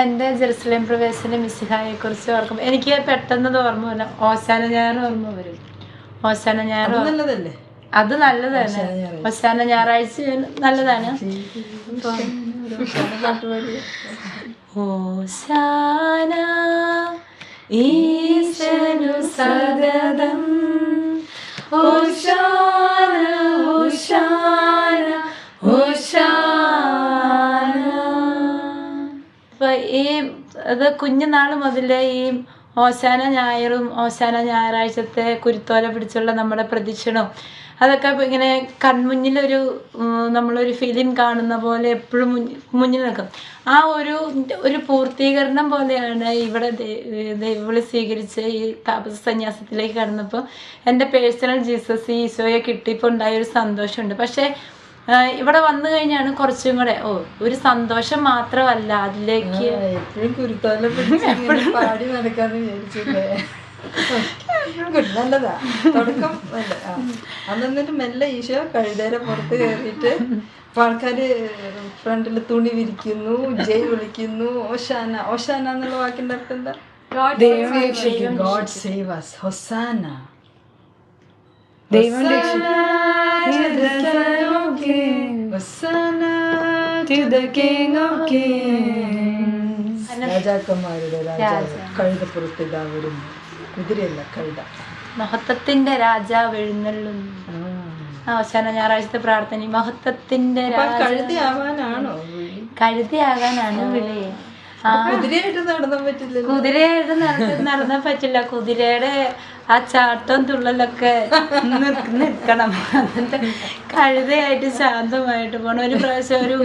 എന്റെ ജെറുസലേം പ്രവേശന മിസ്സിഹായെ കുറിച്ച് ഓർക്കും എനിക്ക് പെട്ടെന്ന് ഓർമ്മ വല്ല ഓശാന ഞായർ ഓർമ്മ വരും. ഓശാന ഞായർ അത് നല്ലതല്ലേ? അത് നല്ലതാണ്. ഓശാന ഞായറാഴ്ച നല്ലതാണ്. ഓശാന ഈശനു സദതം. ഓശാന ഓശാന ഈ അത് കുഞ്ഞുനാൾ മുതലേ ഈ ഓശാന ഞായറും ഓശാന ഞായറാഴ്ചത്തെ കുരുത്തോല പിടിച്ചുള്ള നമ്മുടെ പ്രദക്ഷിണവും അതൊക്കെ ഇങ്ങനെ കൺമുന്നിലൊരു നമ്മളൊരു ഫിലിം കാണുന്ന പോലെ എപ്പോഴും മുന്നിൽ നിൽക്കും. ആ ഒരു ഒരു പൂർത്തീകരണം പോലെയാണ് ഇവിടെ ദൈവവിളി സ്വീകരിച്ച് ഈ താപസ സന്യാസത്തിലേക്ക് കടന്നപ്പോൾ എന്റെ പേഴ്സണൽ ജീസസ് ഈശോയെ കിട്ടിയപ്പോൾ ഉണ്ടായ ഒരു സന്തോഷമുണ്ട്. പക്ഷേ ഇവിടെ വന്നു കഴിഞ്ഞാണ് കുറച്ചും കൂടെ ഓ ഒരു സന്തോഷം മാത്രമല്ല അതിലേക്ക്. എപ്പോഴും കുരുത്തോല പിടിച്ച് പാടി നടക്കാന്ന് വിചാരിച്ചില്ലേ? നല്ലതാ. തുടക്കം നല്ല ആ. അന്ന് എന്നിട്ട് മെല്ലെ ഈശോ കഴുതേരെ പുറത്ത് കയറിയിട്ട് അപ്പൊ ആൾക്കാര് ഫ്രണ്ടിൽ തുണി വിരിക്കുന്നു ജയ് വിളിക്കുന്നു. ഓഷാന ഓഷാന എന്നുള്ള വാക്കിന്റെ അർത്ഥം എന്താ? God save us hosanna. ദൈവം ഹൊസാന രാജാക്കന്മാരുടെ രാജാവ് കഴുതപ്പുറത്ത് ഇതാ വരുന്നു കുതിരയല്ല കഴുത. മഹത്വത്തിന്റെ രാജാവ് എഴുന്നള്ളുന്നു. ആ, അവസാന ഞായറാഴ്ചത്തെ പ്രാർത്ഥന മഹത്വത്തിന്റെ കഴുതയാവാനാണോ? വിളി? കഴുതയാകാനാണ് വിളി. ആ കുതിരയായിട്ട് നടന്നാൻ പറ്റില്ല കുതിരയായിട്ട് നടന്ന നടന്നാൻ പറ്റില്ല. കുതിരയുടെ ആ ചാട്ടം തുള്ളലൊക്കെ നിൽക്കണം. എന്നിട്ട് കഴുതയായിട്ട് ശാന്തമായിട്ട് പോകണം ഒരു പ്രാവശ്യം ഒരു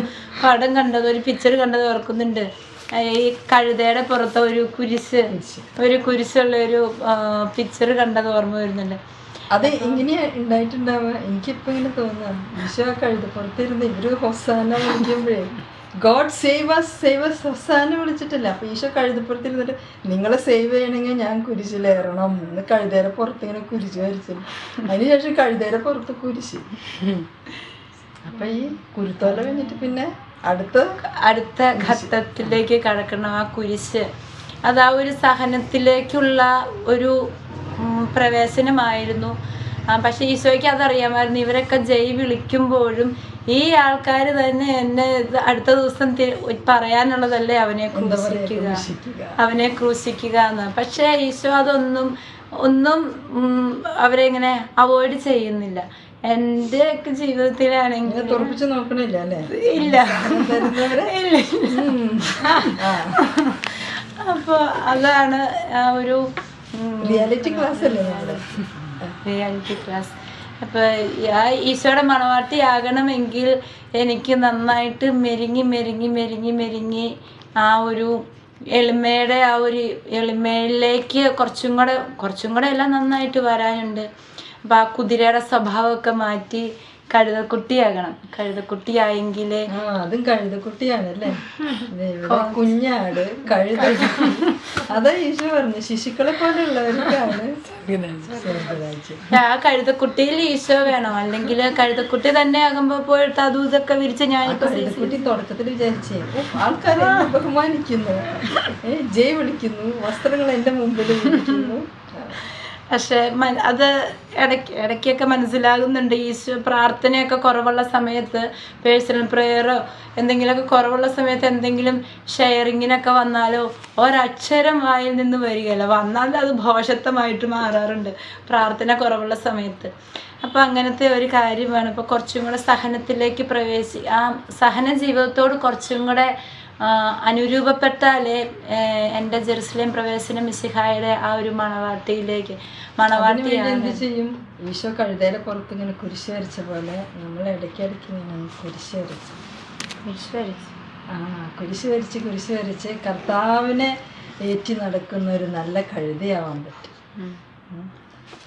പടം കണ്ടത് ഒരു പിക്ചർ കണ്ടത് ഓർക്കുന്നുണ്ട്. ഈ കഴുതയുടെ പുറത്ത് ഒരു കുരിശ് ഒരു കുരിശുള്ള ഒരു പിക്ചർ കണ്ടത് ഓർമ്മ വരുന്നുണ്ട്. അത് ഇങ്ങനെ ഉണ്ടായിട്ടുണ്ടാവുക. എനിക്കിപ്പോ ഇങ്ങനെ തോന്നുക. ഈശോ കഴുത പുറത്തിരുന്ന് ഇവർ ഹൊസാന വിളിക്കുമ്പോഴേ God save us save us hosanna വിളിച്ചിട്ടില്ല? അപ്പോൾ ഈശോ കഴുതപ്പുറത്തിരുന്നിട്ട് നിങ്ങളെ സേവ് ചെയ്യണമെങ്കിൽ ഞാൻ കുരിശിലേറണം എന്ന് കഴുതേരെ പുറത്ത് ഇങ്ങനെ കുരിശ് വരച്ചു അതിനുശേഷം കഴുതേരെ പുറത്ത് കുരിശ്. അപ്പം ഈ കുരുത്തോല കഴിഞ്ഞിട്ട് പിന്നെ അടുത്ത അടുത്ത ഘട്ടത്തിലേക്ക് കടക്കണം ആ കുരിശ്. അത് ആ ഒരു സഹനത്തിലേക്കുള്ള ഒരു പ്രവേശനമായിരുന്നു. പക്ഷെ ഈശോയ്ക്ക് അതറിയാമായിരുന്നു ഇവരൊക്കെ ജയ് വിളിക്കുമ്പോഴും ഈ ആൾക്കാർ തന്നെ എന്നെ അടുത്ത ദിവസം പറയാനുള്ളതല്ലേ അവനെ ക്രൂശിക്കുക. അവനെ ക്രൂശിക്കുക എന്ന്. പക്ഷേ ഈശോ അതൊന്നും ഒന്നും അവരെ ഇങ്ങനെ അവോയ്ഡ് ചെയ്യുന്നില്ല. എന്റെ ഒക്കെ ജീവിതത്തിലാണെങ്കിൽ തുറപ്പിച്ചു നോക്കണില്ല അല്ലേ? ഇല്ല. ഇല്ല. അപ്പോൾ അതാണ് ഒരു റിയാലിറ്റി ക്ലാസ് അല്ലേ നമ്മൾ റിയാലിറ്റി ക്ലാസ് അപ്പോൾ ആ ഈശോയുടെ മണവാട്ടിയാകണമെങ്കിൽ എനിക്ക് നന്നായിട്ട് മെരുങ്ങി മെരുങ്ങി മെരുങ്ങി മെരുങ്ങി ആ ഒരു എളിമയുടെ ആ ഒരു എളിമയിലേക്ക് കുറച്ചും കൂടെ കുറച്ചും കൂടെ എല്ലാം നന്നായിട്ട് വരാനുണ്ട്. അപ്പോൾ ആ കുതിരയുടെ സ്വഭാവമൊക്കെ മാറ്റി കഴുതക്കുട്ടിയാകണം. കഴുതക്കുട്ടിയായെങ്കിലേ അതും കഴുതക്കുട്ടിയാണല്ലേ? കുഞ്ഞാട് കഴുത അതാ ഈശോ പറഞ്ഞു ശിശുക്കളെ പോലെയുള്ളവർക്കാണ് സ്വർഗരാജ്യം. ആ കഴുതക്കുട്ടിയിൽ ഈശോ വേണം? അല്ലെങ്കിൽ കഴുതക്കുട്ടി തന്നെ ആകുമ്പോ പോയിട്ട് അതും ഇതൊക്കെ വിരിച്ച് ഞാൻ കഴുതക്കുട്ടി തുടക്കത്തിൽ വിചാരിച്ചേ. "ഓ, ആൾക്കാരെ ബഹുമാനിക്കുന്നു. ജയ് വിളിക്കുന്നു. വസ്ത്രങ്ങൾ എന്റെ മുമ്പിൽ വിരിക്കുന്നു. പക്ഷെ അത് ഇടയ്ക്ക് ഇടയ്ക്കൊക്കെ മനസ്സിലാകുന്നുണ്ട്. ഈശോ പ്രാർത്ഥനയൊക്കെ കുറവുള്ള സമയത്ത് പേഴ്സണൽ പ്രെയറോ എന്തെങ്കിലുമൊക്കെ കുറവുള്ള സമയത്ത് എന്തെങ്കിലും ഷെയറിങ്ങിനൊക്കെ വന്നാലോ ഒരക്ഷരം വായിൽ നിന്ന് വരികയില്ല. വന്നാൽ അത് ഭോഷത്വമായിട്ട് മാറാറുണ്ട് പ്രാർത്ഥന കുറവുള്ള സമയത്ത്. അപ്പോൾ അങ്ങനത്തെ ഒരു കാര്യമാണ്. ഇപ്പോൾ കുറച്ചും കൂടെ സഹനത്തിലേക്ക് പ്രവേശി ആ സഹന ജീവിതത്തോട് കുറച്ചും കൂടെ അനുരൂപപ്പെട്ടാലേ എന്റെ ജെറുസലേം പ്രവേശനം മിസ്സിഹായുടെ ആ ഒരു മണവാട്ടിയിലേക്ക് മണവാട്ടി എന്ത് ചെയ്യും? ഈശോ കഴുതയുടെ പുറത്ത് ഇങ്ങനെ കുരിശ് വരച്ച പോലെ നമ്മൾ ഇടയ്ക്കിടയ്ക്ക് ഇങ്ങനെ കുരിശ് വരച്ചു. ഈശ്വരി ആ കുരിശ് വരച്ച് കുരിശ് വരച്ച് കർത്താവിനെ ഏറ്റി നടക്കുന്ന ഒരു നല്ല കഴുതയാവാൻ പറ്റും.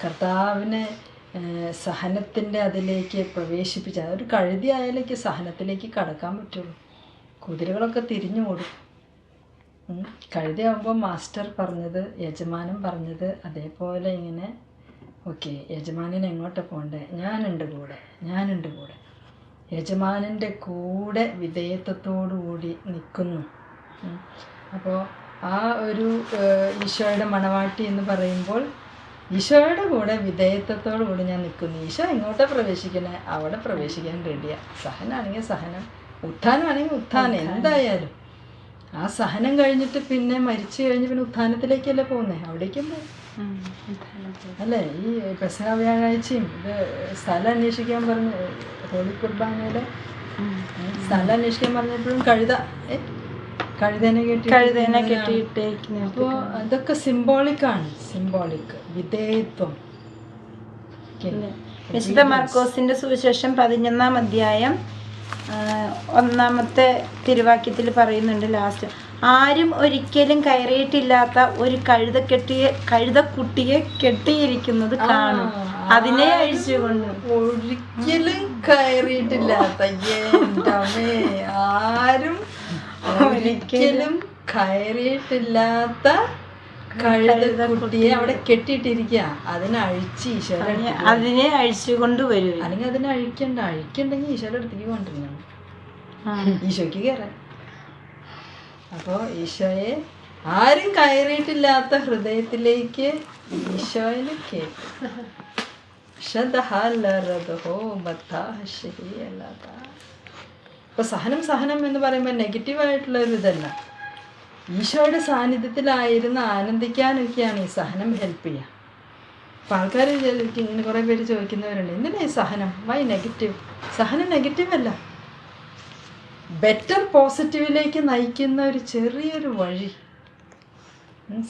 കർത്താവിനെ സഹനത്തിന്റെ അതിലേക്ക് പ്രവേശിപ്പിച്ച ഒരു കഴുതി ആയാലേക്ക് സഹനത്തിലേക്ക് കടക്കാൻ പറ്റുള്ളൂ. കുതിരകളൊക്കെ തിരിഞ്ഞു ഓടും. കഴുതയാകുമ്പോൾ മാസ്റ്റർ പറഞ്ഞത് യജമാനൻ പറഞ്ഞത് അതേപോലെ ഇങ്ങനെ ഓക്കെ യജമാനൻ എങ്ങോട്ട് പോകണ്ടേ ഞാനുണ്ട് കൂടെ ഞാനുണ്ട് കൂടെ. യജമാനന്റെ കൂടെ വിധേയത്വത്തോടു കൂടി നിൽക്കുന്നു അപ്പോൾ ആ ഒരു ഈശോയുടെ മണവാട്ടി എന്ന് പറയുമ്പോൾ ഈശോയുടെ കൂടെ വിധേയത്വത്തോടു കൂടി ഞാൻ നിൽക്കുന്നു ഈശോ എങ്ങോട്ടാണ് പ്രവേശിക്കണേ? അവിടെ പ്രവേശിക്കാൻ റെഡിയാണ് സഹനാണെങ്കിൽ സഹനം. ഉത്ഥാനമാണെങ്കിൽ ഉത്ഥാനം. എന്തായാലും. ആ സഹനം കഴിഞ്ഞിട്ട് പിന്നെ മരിച്ചു കഴിഞ്ഞ് പിന്നെ ഉത്ഥാനത്തിലേക്കല്ലേ പോകുന്നത് അവിടേക്കും പോകും അല്ലേ? ഈ പെസഹ വ്യാഴാഴ്ചയും ഇത് സ്ഥലം അന്വേഷിക്കാൻ പറഞ്ഞ് ഹോളി കുർബാനയുടെ സ്ഥലം അന്വേഷിക്കാൻ പറഞ്ഞപ്പോഴും കഴുത കഴുതേനെ കെട്ടി കഴുതേനെ കെട്ടിയിട്ടേക്കുന്നു അപ്പോൾ അതൊക്കെ സിംബോളിക്കാണ് സിംബോളിക് വിധേയത്വം. വിശുദ്ധ മാർക്കോസിന്റെ സുവിശേഷം പതിനൊന്നാം അധ്യായം ഒന്നാമത്തെ തിരുവാക്യത്തിൽ പറയുന്നുണ്ട് ലാസ്റ്റ് ആരും ഒരിക്കലും കയറിയിട്ടില്ലാത്ത ഒരു കഴുത കെട്ടിയ കഴുതക്കുട്ടിയെ കെട്ടിയിരിക്കുന്നത് കാണും. അതിനെ അഴിച്ചുകൊണ്ട്. ഒരിക്കലും കയറിയിട്ടില്ലാത്ത ആരും ഒരിക്കലും കയറിയിട്ടില്ലാത്ത കഴുതക്കുട്ടിയെ അവിടെ കെട്ടിയിട്ടിരിക്കുക അതിനെ അഴിച്ച് ഈശോയുടെ അതിനെ അഴിച്ചുകൊണ്ട് വരും അല്ലെങ്കിൽ അതിനെ അഴിക്കണ്ട. അഴിക്കണ്ടെങ്കിൽ ഈശോയുടെ അടുത്തേക്ക് കൊണ്ടിരിക്കണം ഈശോയ്ക്ക് കയറാൻ അപ്പോൾ ഈശോയെ ആരും കയറിയിട്ടില്ലാത്ത ഹൃദയത്തിലേക്ക് ഈശോയിൽ കേട്ടു സഹനം സഹനം എന്ന് പറയുമ്പോൾ നെഗറ്റീവായിട്ടുള്ള ഒരു ഇതല്ല. ഈശോയുടെ സാന്നിധ്യത്തിലായിരുന്ന ആനന്ദിക്കാനൊക്കെയാണ് ഈ സഹനം ഹെൽപ്പ് ചെയ്യുക. അപ്പം ആൾക്കാർ ഇങ്ങനെ കുറേ പേര് ചോദിക്കുന്നവരുണ്ട് എന്തിനാ ഈ സഹനം? വൈ നെഗറ്റീവ് സഹനം നെഗറ്റീവ് അല്ല. ബെറ്റർ പോസിറ്റീവിലേക്ക് നയിക്കുന്ന ഒരു ചെറിയൊരു വഴി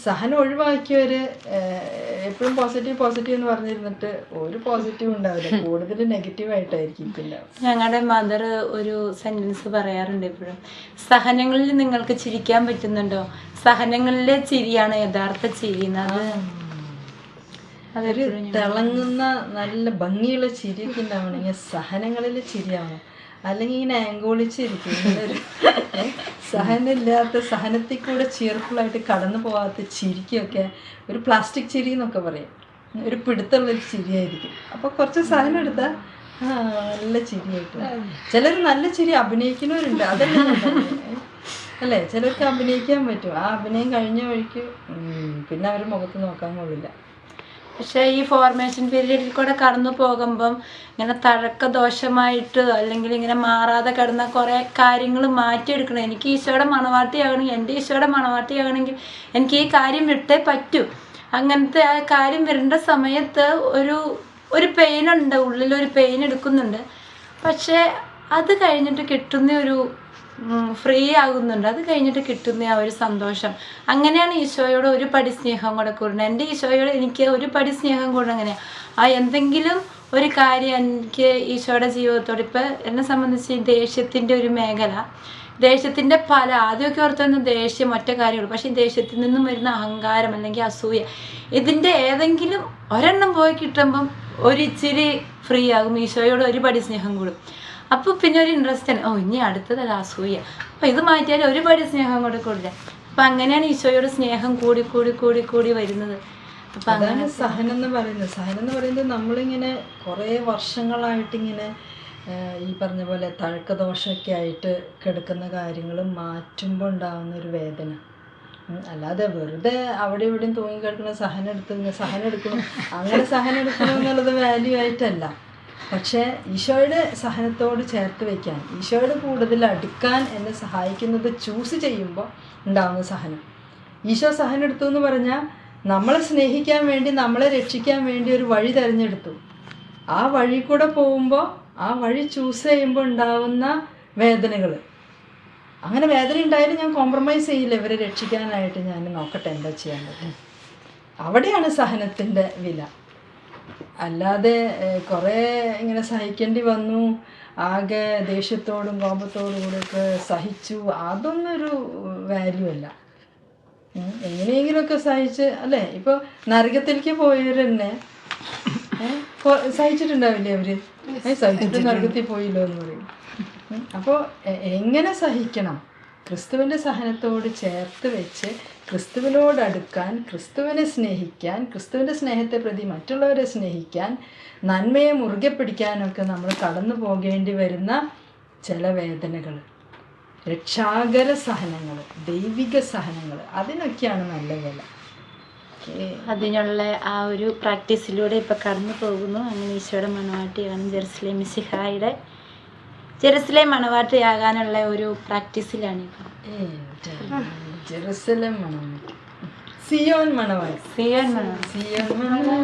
സഹനം ഒഴിവാക്കിയവർ എപ്പോഴും പോസിറ്റീവ് പോസിറ്റീവ് എന്ന് പറഞ്ഞിരുന്നിട്ട് ഒരു പോസിറ്റീവ് ഉണ്ടാവില്ല. കൂടുതൽ നെഗറ്റീവ് ആയിട്ടായിരിക്കും പിന്നെ. ഞങ്ങളുടെ മദർ ഒരു സെന്റൻസ് പറയാറുണ്ട് എപ്പോഴും സഹനങ്ങളിൽ നിങ്ങൾക്ക് ചിരിക്കാൻ പറ്റുന്നുണ്ടോ? സഹനങ്ങളിലെ ചിരിയാണ് യഥാർത്ഥ ചിരി അതൊരു തിളങ്ങുന്ന നല്ല ഭംഗിയുള്ള ചിരിയൊക്കെ ഉണ്ടാവണമെങ്കിൽ സഹനങ്ങളിൽ ചിരിയാവണം അല്ലെങ്കിൽ ഇങ്ങനെ ഏ, സഹനമില്ലാത്ത സഹനത്തിൽ കൂടെ ചിയർഫുള്ളായിട്ട് കടന്നു പോകാത്ത ചിരിക്കൊക്കെ ഒരു പ്ലാസ്റ്റിക് ചിരി എന്നൊക്കെ പറയും. ഒരു പിടുത്തുള്ളൊരു ചിരിയായിരിക്കും. അപ്പോൾ കുറച്ച് സഹനം എടുത്താൽ നല്ല ചിരിയായിട്ട് ചിലർ നല്ല ചിരി അഭിനയിക്കുന്നവരുണ്ട് അതല്ലേ? അല്ലേ? ചിലർക്ക് അഭിനയിക്കാൻ പറ്റും. ആ അഭിനയം കഴിഞ്ഞ വഴിക്ക് പിന്നെ അവർ മുഖത്ത് നോക്കാൻ കൊള്ളില്ല. പക്ഷെ ഈ ഫോർമേഷൻ പീരീഡിൽ കൂടെ കടന്നു പോകുമ്പം ഇങ്ങനെ തഴക്ക ദോഷമായിട്ട് അല്ലെങ്കിൽ ഇങ്ങനെ മാറാതെ കിടന്ന കുറേ കാര്യങ്ങൾ മാറ്റിയെടുക്കണം. എനിക്ക് ഈശോയുടെ മണവാട്ടിയാകണമെങ്കിൽ എന്റെ ഈശോയുടെ മണവാട്ടിയാകണമെങ്കിൽ എനിക്ക് ഈ കാര്യം വിട്ടേ പറ്റൂ. അങ്ങനത്തെ ആ കാര്യം വരേണ്ട സമയത്ത് ഒരു ഒരു പെയിനുണ്ട് ഒരു പെയിൻ എടുക്കുന്നുണ്ട്. പക്ഷേ അത് കഴിഞ്ഞിട്ട് കിട്ടുന്ന ഒരു ഫ്രീ ആകുന്നുണ്ട്. അത് കഴിഞ്ഞിട്ട് കിട്ടുന്ന ആ ഒരു സന്തോഷം. അങ്ങനെയാണ് ഈശോയോട് ഒരു പടി സ്നേഹം കൂടെ കൂടുന്നത്. എന്റെ ഈശോയോട് എനിക്ക് ഒരു പടി സ്നേഹം കൂടുന്നത് അങ്ങനെയാണ് ആ എന്തെങ്കിലും ഒരു കാര്യം എനിക്ക് ഈശോയുടെ ജീവിതത്തോട് ഇപ്പം എന്നെ സംബന്ധിച്ച് ദേഷ്യത്തിന്റെ ഒരു മേഖല ദേഷ്യത്തിന്റെ പല ആദ്യമൊക്കെ ഓർത്തുന്ന ദേഷ്യം ഒറ്റ കാര്യമുള്ളൂ പക്ഷേ ദേഷ്യത്തിൽ നിന്നും വരുന്ന അഹങ്കാരം അല്ലെങ്കിൽ അസൂയ ഇതിന്റെ ഏതെങ്കിലും ഒരെണ്ണം പോയി കിട്ടുമ്പം ഒരിച്ചിരി ഫ്രീ ആകും. ഈശോയോട് ഒരു പടി സ്നേഹം കൂടും. അപ്പോൾ പിന്നെ ഒരു ഇൻട്രസ്റ്റ് തന്നെ ഓ ഇനി അടുത്തത് അസൂയ. അപ്പോൾ ഇത് മാറ്റിയാൽ ഒരുപാട് സ്നേഹം കൂടെ കൂടില്ല അപ്പം അങ്ങനെയാണ് ഈശോയോട് സ്നേഹം കൂടി കൂടി കൂടി കൂടി വരുന്നത്. അപ്പം അങ്ങനെ സഹനം എന്ന് പറയുന്നത്. സഹനം എന്ന് പറയുന്നത് നമ്മളിങ്ങനെ കുറേ വർഷങ്ങളായിട്ടിങ്ങനെ ഇങ്ങനെ ഈ പറഞ്ഞ പോലെ തഴക്കദോഷമൊക്കെ ആയിട്ട് കിടക്കുന്ന കാര്യങ്ങൾ മാറ്റുമ്പോൾ ഉണ്ടാകുന്ന ഒരു വേദന. അല്ലാതെ വെറുതെ അവിടെ ഇവിടെയും തൂങ്ങി കിടക്കുന്ന സഹനം എടുത്തു സഹനം എടുക്കണം അങ്ങനെ സഹനം എടുക്കണം എന്നുള്ളത് വാല്യൂ ആയിട്ടല്ല. പക്ഷേ ഈശോയുടെ സഹനത്തോട് ചേർത്ത് വയ്ക്കാൻ ഈശോയുടെ കൂടുതൽ അടുക്കാൻ എന്നെ സഹായിക്കുന്നത് ചൂസ് ചെയ്യുമ്പോൾ ഉണ്ടാകുന്ന സഹനം. ഈശോ സഹനം എടുത്തു എന്ന് പറഞ്ഞാൽ നമ്മളെ സ്നേഹിക്കാൻ വേണ്ടി നമ്മളെ രക്ഷിക്കാൻ വേണ്ടി ഒരു വഴി തിരഞ്ഞെടുത്തു. ആ വഴി കൂടെ പോകുമ്പോൾ ആ വഴി ചൂസ് ചെയ്യുമ്പോൾ ഉണ്ടാവുന്ന വേദനകൾ. അങ്ങനെ വേദന ഉണ്ടായാലും ഞാൻ കോംപ്രമൈസ് ചെയ്യില്ല ഇവരെ രക്ഷിക്കാനായിട്ട് ഞാൻ നോക്കട്ടെ എന്താ ചെയ്യാൻ പറ്റും അവിടെയാണ് സഹനത്തിന്റെ വില. അല്ലാതെ കുറേ ഇങ്ങനെ സഹിക്കേണ്ടി വന്നു. ആകെ ദേഷ്യത്തോടും കോപത്തോടും കൂടെയൊക്കെ സഹിച്ചു. അതൊന്നൊരു വാല്യൂ അല്ല. എങ്ങനെയെങ്കിലുമൊക്കെ സഹിച്ച് അല്ലേ? ഇപ്പോൾ നരകത്തിലേക്ക് പോയവർ തന്നെ സഹിച്ചിട്ടുണ്ടാവില്ലേ അവർ? സഹിച്ചിട്ട് നരകത്തിൽ പോയില്ലോ എന്ന് പറയും. അപ്പോൾ എങ്ങനെ സഹിക്കണം? ക്രിസ്തുവിന്റെ സഹനത്തോട് ചേർത്ത് വെച്ച് ക്രിസ്തുവിനോട് അടുക്കാൻ ക്രിസ്തുവിനെ സ്നേഹിക്കാൻ ക്രിസ്തുവിന്റെ സ്നേഹത്തെ പ്രതി മറ്റുള്ളവരെ സ്നേഹിക്കാൻ നന്മയെ മുറുകെ പിടിക്കാനൊക്കെ നമ്മൾ കടന്നു പോകേണ്ടി വരുന്ന ചില വേദനകൾ. രക്ഷാകര സഹനങ്ങൾ ദൈവിക സഹനങ്ങൾ അതിനൊക്കെയാണ് നല്ല വില. അതിനുള്ള ആ ഒരു പ്രാക്ടീസിലൂടെ ഇപ്പം കടന്നു പോകുന്നു. അങ്ങനെ ഈശോയുടെ മണവാട്ടിയാണ് ജെറുസലേം മിസിഹായുടെ ജെറുസലേം മണവാട്ടിയാകാനുള്ള ഒരു പ്രാക്ടീസിലാണ് ഇപ്പം. ജെറുസലേം മണവാട്ടി സിയോൻ മണവാട്ടി സിയോൻ മണവാട്ടി സിയോൻ മണവാട്ടി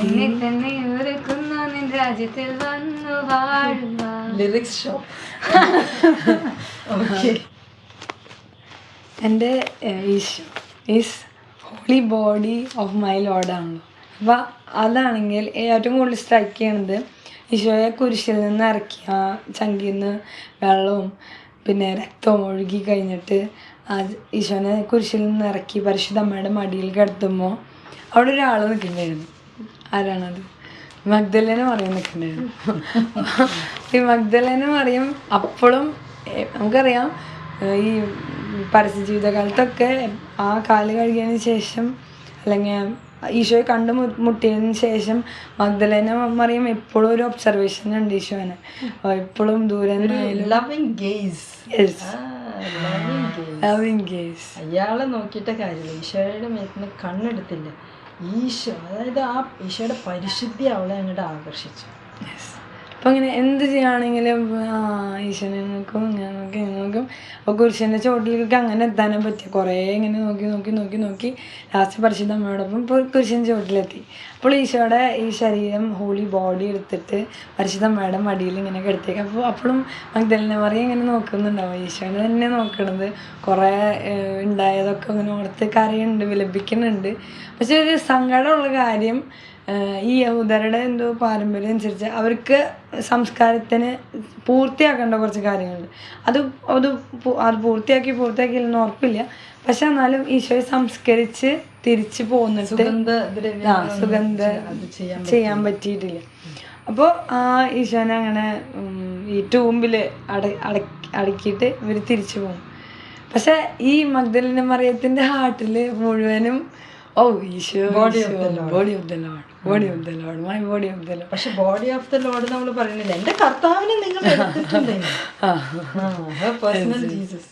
എന്നെ തന്നെ ഒരുക്കുന്നു നിൻ രാജ്യത്തിൽ വന്നു വാഴുവാൻ ലിറിക്സ് ഷോ ഓക്കെ എന്റെ Isho is holy body of my ലോഡാണല്ലോ അപ്പോൾ അതാണെങ്കിൽ ഏറ്റവും കൂടുതൽ സ്ട്രൈക്ക് ചെയ്യണത് ഈശോയെ കുരിശിൽ നിന്ന് ഇറക്കി ആ ചങ്കിൽ നിന്ന് വെള്ളവും പിന്നെ രക്തവും ഒഴുകി കഴിഞ്ഞിട്ട് ആ ഈശോനെ കുരിശിൽ നിന്ന് ഇറക്കി പരിശുദ്ധമ്മയുടെ മടിയിൽ കിടത്തുമ്പോൾ അവിടെ ഒരാൾ നിൽക്കുന്നുണ്ടായിരുന്നു. ആരാണത്? മഗ്ദലേന മറിയം നിൽക്കുന്നുണ്ടായിരുന്നു. ഈ മഗ്ദലേന മറിയം അപ്പോഴും നമുക്കറിയാം ഈ പരസ്യ ജീവിതകാലത്തൊക്കെ ആ കാൽ കഴുകിയതിന് ശേഷം അല്ലെങ്കിൽ ഈശോയെ കണ്ടു മുട്ടിയതിന് ശേഷം മഗ്ദലേന മറിയം എപ്പോഴും ഒരു ഒബ്സർവേഷൻ ഉണ്ട് ഈശോനെ. എപ്പോഴും ദൂരെ. അയാളെ നോക്കിയിട്ട കാര്യമില്ല. ഈശോയുടെ മേത്തിന് കണ്ണെടുത്തില്ല. ഈശോ അതായത് ആ ഈശോയുടെ പരിശുദ്ധി അവളെ അങ്ങോട്ട് ആകർഷിച്ചു. അപ്പം അങ്ങനെ എന്ത് ചെയ്യുകയാണെങ്കിലും ആ ഈശ്വരനെ നോക്കും ഞാൻ നോക്കി. നോക്കും അപ്പോൾ കുരിശന്റെ ചോട്ടിലേക്ക് അങ്ങനെ എത്താനേ പറ്റിയ കുറേ ഇങ്ങനെ നോക്കി നോക്കി നോക്കി നോക്കി ലാസ്റ്റ് പരിശുദ്ധ അമ്മയോടൊപ്പം ഇപ്പോൾ കുരിശന്റെ ചോട്ടിലെത്തി. അപ്പോൾ ഈശോയുടെ ഈ ശരീരം ഹോളി ബോഡി എടുത്തിട്ട് പരിശുദ്ധ അമ്മയുടെ മടിയിൽ ഇങ്ങനെ കിടത്തേക്ക് അപ്പോൾ അപ്പോഴും മഗ്ദലിനെ പറയും ഇങ്ങനെ നോക്കുന്നുണ്ടാവും. ഈശോനെ തന്നെ നോക്കണത്. കുറേ ഉണ്ടായതൊക്കെ ഇങ്ങനെ ഓർത്ത് കരയുണ്ട് വിലപിക്കുന്നുണ്ട്. പക്ഷെ ഒരു സങ്കടമുള്ള കാര്യം ഈ യഹൂദരുടെ എന്തോ പാരമ്പര്യം അനുസരിച്ച് അവർക്ക് സംസ്കാരത്തിന് പൂർത്തിയാക്കേണ്ട കുറച്ച് കാര്യങ്ങളുണ്ട്. അത് അത് അത് പൂർത്തിയാക്കി പൂർത്തിയാക്കിയില്ലെന്ന് ഉറപ്പില്ല. പക്ഷെ എന്നാലും ഈശോയെ സംസ്കരിച്ച് തിരിച്ചു പോകുന്ന സുഗന്ധ ചെയ്യാൻ പറ്റിയിട്ടില്ല. അപ്പോൾ ആ ഈശോനെ അങ്ങനെ ഈ ടൂമ്പിൽ അട അടക്കി അടക്കിയിട്ട് ഇവർ തിരിച്ചു പോകും. പക്ഷെ ഈ മഗ്ദലിന മറിയത്തിന്റെ ഹാർട്ടിൽ മുഴുവനും ഓ Isho body of the lord body of the lord body of the lord my body of the lord പക്ഷെ ബോഡി ഓഫ് ദ ലോഡ് നമ്മൾ പറയുന്നില്ല. എന്റെ കർത്താവിനെ നിങ്ങൾ എടുത്തിട്ടുണ്ട് പേഴ്സണൽ ജീസസ്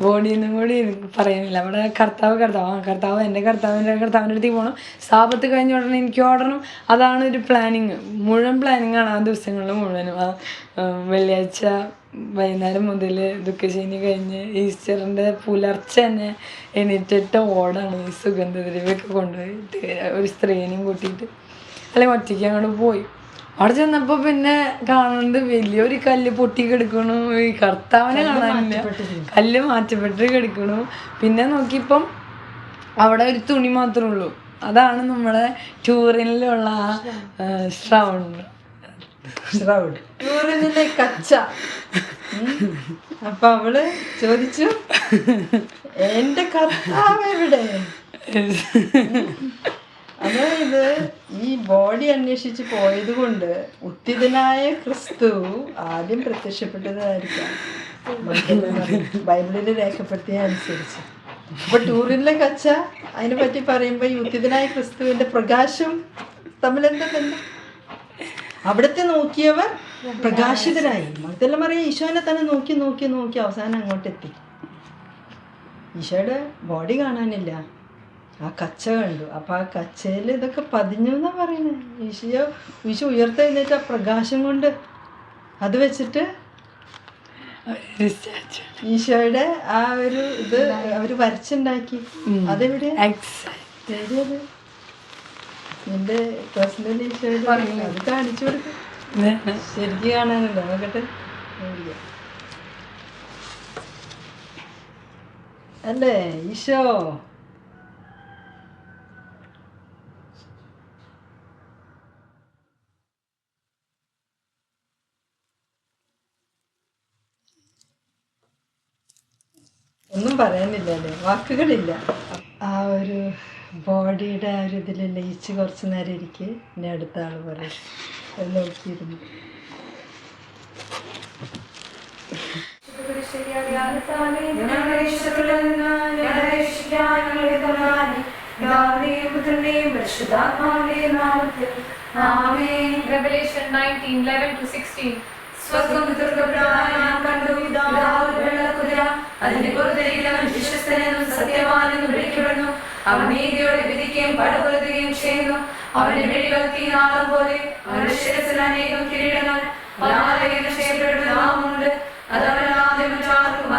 ബോഡിന്നും കൂടി പറയുന്നില്ല. അവിടെ കർത്താവ് കർത്താവ്. ആ കർത്താവ് എന്റെ കർത്താവിന്റെ കർത്താവിന്റെ അടുത്തേക്ക് പോകണം സാപത്ത് കഴിഞ്ഞ ഉടനെ എനിക്ക് ഓടണം. അതാണ് ഒരു പ്ലാനിങ് മുഴുവൻ പ്ലാനിങ് ആണ് ആ ദിവസങ്ങളിൽ മുഴുവനും. ആ, വെള്ളിയാഴ്ച വൈകുന്നേരം മുതൽ ദുഃഖശനി കഴിഞ്ഞ് ഈസ്റ്ററിന്റെ പുലർച്ചെ തന്നെ എണീറ്റിട്ട് ഓടാണ് ഈ സുഗന്ധദ്രവ്യമൊക്കെ കൊണ്ടുപോയിട്ട് ഒരു സ്ത്രീനെയും കൂട്ടിയിട്ട്. അല്ലെങ്കിൽ ഒറ്റയ്ക്ക് അങ്ങോട്ട് പോയി. അവിടെ ചെന്നപ്പോ പിന്നെ കാണുന്നത് വലിയൊരു കല്ല് പൊട്ടി കിടക്കണു. ഈ കർത്താവിനെ കാണാനില്ല. കല്ല് മാറ്റപ്പെട്ട് കിടക്കണു. പിന്നെ നോക്കിയപ്പം അവിടെ ഒരു തുണി മാത്രമേ ഉള്ളൂ. അതാണ് നമ്മളെ ടൂറിനിലുള്ള ശ്രൗണ്ട് ടൂറിനിലെ കച്ച. അപ്പൊ അവൾ ചോദിച്ചു എന്റെ കർത്താവ് എവിടെ? അതായത് ഈ ബോഡി അന്വേഷിച്ച് പോയത് കൊണ്ട് ഉത്തിതനായ ക്രിസ്തു ആദ്യം പ്രത്യക്ഷപ്പെട്ടതായിരിക്കാം. ബൈബിളിൽ രേഖപ്പെടുത്തിയ അനുസരിച്ച്. അപ്പൊ ടൂറിനിലെ കച്ച അതിനെ പറ്റി പറയുമ്പോ ഉത്തിതനായ ക്രിസ്തുവിന്റെ പ്രകാശം തമ്മിലെന്താ തന്നെ അവിടുത്തെ നോക്കിയവർ പ്രകാശിതരായി. മറ്റെല്ലാം പറയാം ഈശോനെ തന്നെ നോക്കി നോക്കി നോക്കി അവസാനം അങ്ങോട്ടെത്തി. ഈശോയുടെ ബോഡി കാണാനില്ല. ആ കച്ച കണ്ടു. അപ്പം ആ കച്ചയിൽ ഇതൊക്കെ പതിഞ്ഞു എന്നാണ് പറയുന്നത് ഈശോ ഈശോ ഉയർത്തെഴുന്നേറ്റ് ആ പ്രകാശം കൊണ്ട് അത് വെച്ചിട്ട് ഈശോയുടെ ആ ഒരു ഇത് അവർ വരച്ചുണ്ടാക്കി. അതെവിടെ ശരിയത് നിന്റെ പേഴ്സണൽ ഈശോയുടെ അത് കാണിച്ചു കൊടുക്കും. ശരിക്കും കാണാനുണ്ടോ നോക്കട്ടെ. അല്ലേ ഈശോ ഒന്നും പറയാനില്ല അല്ലേ വാക്കുകളില്ല ആ ഒരു ബോഡിയുടെ ആ ഒരു ഇതിൽ ലയിച്ച് കുറച്ച് നേരം ഇരിക്കെ ഇനി അടുത്ത ആൾ പറയും അത് നോക്കിയിരുന്നു. Revelation 19, 11 to 16. സ്വർഗം തുറക്കപ്പെട്ടതായി ഞാൻ കണ്ടു വിശ്വസ്തനെന്നും സത്യവാനെന്നും വിളിക്കപ്പെടുന്നു. അവൻ നീതിയോടെ വിധിക്കുകയും പടപുറത്തുകയും ചെയ്യുന്നു. അവന്റെ വിഴികൾ തീനാളം പോലെ അവന്റെ ശിരസിൽ അനേകം കിരീടങ്ങൾ നാമമുണ്ട് അത്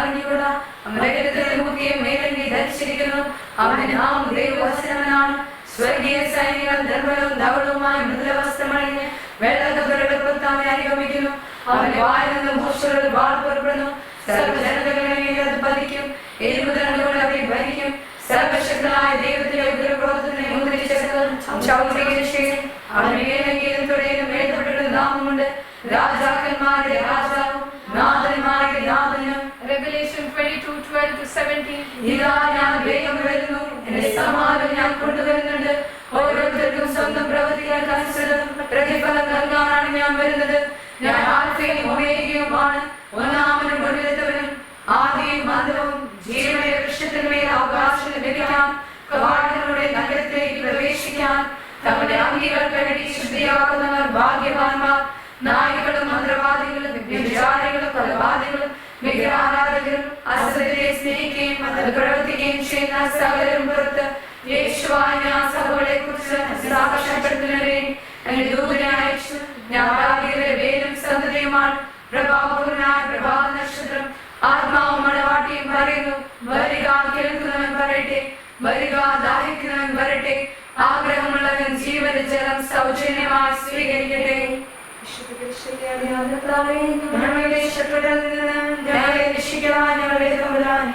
അറിഞ്ഞുകൂടാ അവന്റെ മുഖ്യം മേലങ്കി ധരിച്ചിരിക്കുന്നു. അവന്റെ നാമം ദൈവവചനവനാണ് സ്വർഗീയ സൈനികൾ നിർമ്മലവും ധവളവുമായ മൃദുല വസ്ത്രമണിഞ്ഞ് വെള്ളക്കപ്പരുടെ പുറത്താമെ അനുഗമിക്കുന്നു. അവന്റെ വായിൽ നിന്ന് ഭൂഷകൾ വാൾ പുറപ്പെടുന്നു. സർവജനതകളുടെ മേൽ അത് പതിക്കും എരുമുതണ്ടുകൊണ്ട് അവരെ ഭരിക്കും. സർവശക്തനായ ദൈവത്തിന്റെ ഉഗ്രപ്രവർത്തനെ ചൗദ്രികശേഷൻ അവന് മേലെങ്കിലും തുടയിലും എഴുതപ്പെട്ട നാമമുണ്ട്. രാജാക്കന്മാരുടെ രാജാവും നാഥന്മാരുടെ നാഥനും. Revelation 22, 12 to 17. ഇതാ ഞാൻ വേഗം വരുന്നു. എന്റെ സമാധാനം ഞാൻ കൊണ്ടുവരുന്നുണ്ട്. ഓരോരുത്തർക്കും സ്വന്തം പ്രവൃത്തികൾക്ക് അനുസൃതം. പ്രതിഫലം നൽകാനാണ് ഞാൻ വരുന്നത്. ഞാൻ സഭകളെ കുറിച്ച് സാക്ഷ്യപ്പെടുത്തുന്നതിന് വേണ്ടി എന്റെ ദൂതനെ അയച്ചു വേരും സന്തതിയുമാണ് പ്രഭാപൂർണായ നക്ഷത്രം ആത്മാവും മണവാട്ടിയും പറയുന്നു വരിക കേൾക്കുന്നവൻ പറയട്ടെ വരിക ദാഹിക്കുന്നവൻ വരട്ടെ ആഗ്രഹമുള്ളവൻ ജീവന ജലം സൗജന്യമായി സ്വീകരിക്കട്ടെ. ഞങ്ങളെ രക്ഷിക്കുവാൻ ഞങ്ങളുടെ തമ്പുരാനെ